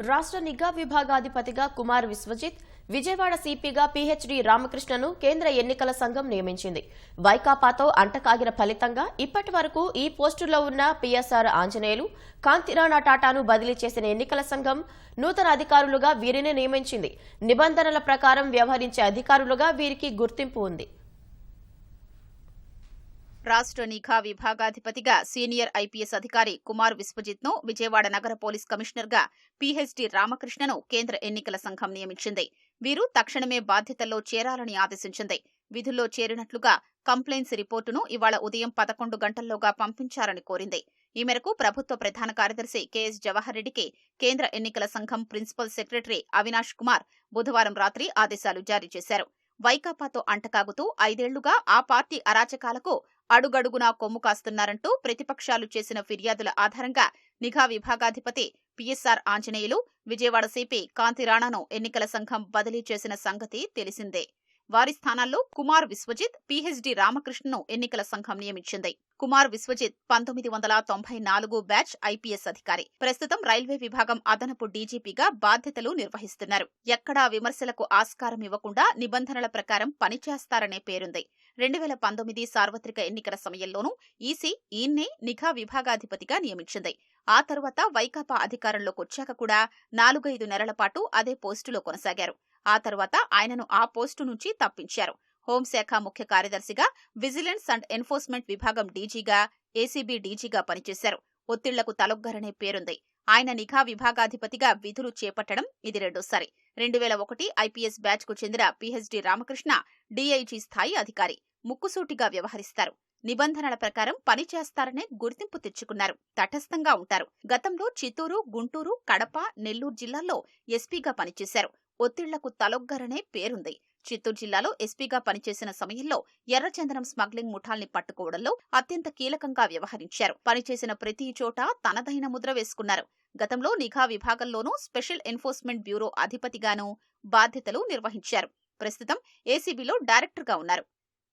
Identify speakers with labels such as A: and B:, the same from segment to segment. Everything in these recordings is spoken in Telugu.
A: రాష్ట్ర నిఘా విభాగాధిపతిగా కుమార్ విశ్వజిత్ విజయవాడ సిపిగా పిహెచ్డి రామకృష్ణను కేంద్ర ఎన్నికల సంఘం నియమించింది. వైకాపాతో అంటకాగిన ఫలితంగా ఇప్పటి వరకు ఈ పోస్టులో ఉన్న పిఎస్ఆర్ ఆంజనేయులు కాంతిరాణా టాటాను బదిలీ చేసిన ఎన్నికల సంఘం నూతన అధికారులుగా వీరిని నియమించింది. నిబంధనల ప్రకారం వ్యవహరించే అధికారులుగా వీరికి గుర్తింపు ఉంది.
B: రాష్ట్ర నిఘా విభాగాధిపతిగా సీనియర్ ఐపీఎస్ అధికారి కుమార్ విశ్వజిత్ను విజయవాడ నగర పోలీస్ కమిషనర్గా పీహెచ్డీ రామకృష్ణను కేంద్ర ఎన్నికల సంఘం నియమించింది. వీరు తక్షణమే బాధ్యతల్లో చేరాలని ఆదేశించింది. విధుల్లో చేరినట్లుగా కంప్లైంట్స్ రిపోర్టును ఇవాళ ఉదయం పదకొండు గంటల్లోగా పంపించారని కోరింది. ఈ మేరకు ప్రభుత్వ ప్రధాన కార్యదర్శి కెఎస్ జవహర్ రెడ్డికి కేంద్ర ఎన్నికల సంఘం ప్రిన్సిపల్ సెక్రటరీ అవినాష్ కుమార్ బుధవారం రాత్రి ఆదేశాలు జారీ చేశారు. వైకాపాతో అంటకాగుతూ ఐదేళ్ళుగా ఆ పార్టీ అరాచకాలకు అడుగడుగునా కొమ్ము కాస్తున్నారంటూ ప్రతిపక్షాలు చేసిన ఫిర్యాదుల ఆధారంగా నిఘా విభాగాధిపతి పిఎస్ఆర్ ఆంజనేయులు విజయవాడ సిపి కాంతి రాణాను ఎన్నికల సంఘం బదిలీ చేసిన సంగతి తెలిసిందే. వారి స్థానాల్లో కుమార్ విశ్వజిత్ పిహెచ్డి రామకృష్ణను ఎన్నికల సంఘం నియమించింది. కుమార్ విశ్వజిత్ పంతొమ్మిది వందల తొంభై నాలుగు బ్యాచ్ ఐపీఎస్ అధికారి. ప్రస్తుతం రైల్వే విభాగం అదనపు డీజీపీగా బాధ్యతలు నిర్వహిస్తున్నారు. ఎక్కడా విమర్శలకు ఆస్కారం ఇవ్వకుండా నిబంధనల ప్రకారం పనిచేస్తారనే పేరుంది. రెండు వేల పంతొమ్మిది సార్వత్రిక ఎన్నికల సమయంలోనూ ఈసీ ఈయన్నే నిఘా విభాగాధిపతిగా నియమించింది. ఆ తర్వాత వైకాపా అధికారంలోకి వచ్చాక కూడా నాలుగైదు నెలల పాటు అదే పోస్టులో కొనసాగారు. ఆ తర్వాత ఆయనను ఆ పోస్టు నుంచి తప్పించారు. హోంశాఖ ముఖ్య కార్యదర్శిగా విజిలెన్స్ అండ్ ఎన్ఫోర్స్మెంట్ విభాగం డీజీగా ఏసీబీ డీజీగా పనిచేశారు. ఒత్తిళ్ళకు తలొగ్గరనే పేరుంది. ఆయన నిఘా విభాగాధిపతిగా విధులు చేపట్టడం ఇది రెండోసారి. రెండు వేల ఒకటి ఐపీఎస్ బ్యాచ్కు చెందిన పీహెచ్డీ రామకృష్ణ డీఐజీ స్థాయి అధికారి ముక్కుసూటిగా వ్యవహరిస్తారు. నిబంధనల ప్రకారం పనిచేస్తారనే గుర్తింపు తెచ్చుకున్నారు. తటస్థంగా ఉంటారు. గతంలో చిత్తూరు గుంటూరు కడప నెల్లూరు జిల్లాల్లో ఎస్పీగా పనిచేశారు. ఒత్తిళ్ళకు తలొగ్గరనే పేరుంది. చిత్తూరు జిల్లాలో ఎస్పీగా పనిచేసిన సమయంలో ఎర్రచందనం స్మగ్లింగ్ ముఠాల్ని పట్టుకోవడంలో అత్యంత కీలకంగా వ్యవహరించారు. పనిచేసిన ప్రతి చోట తనదైన ముద్ర వేసుకున్నారు. గతంలో నిఘా విభాగంలోనూ స్పెషల్ ఎన్ఫోర్స్మెంట్ బ్యూరో అధిపతిగానూ బాధ్యతలు నిర్వహించారు. ప్రస్తుతం ఏసీబీలో డైరెక్టర్గా ఉన్నారు.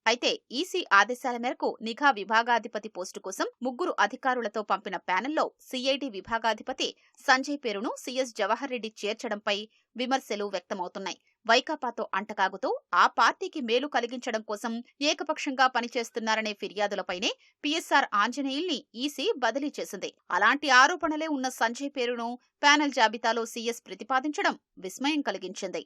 B: అయితే ఈసీ ఆదేశాల మేరకు నిఘా విభాగాధిపతి పోస్టు కోసం ముగ్గురు అధికారులతో పంపిన ప్యానెల్లో సీఐడి విభాగాధిపతి సంజయ్ పేరును సీఎస్ జవహర్ రెడ్డి చేర్చడంపై విమర్శలు వ్యక్తమవుతున్నాయి. వైకాపాతో అంటకాగుతూ ఆ పార్టీకి మేలు కలిగించడం కోసం ఏకపక్షంగా పనిచేస్తున్నారనే ఫిర్యాదులపైనే పీఎస్ఆర్ ఆంజనేయుల్ని ఈసీ బదిలీ చేసింది. అలాంటి ఆరోపణలే ఉన్న సంజయ్ పేరును ప్యానెల్ జాబితాలో సీఎస్ ప్రతిపాదించడం విస్మయం కలిగించింది.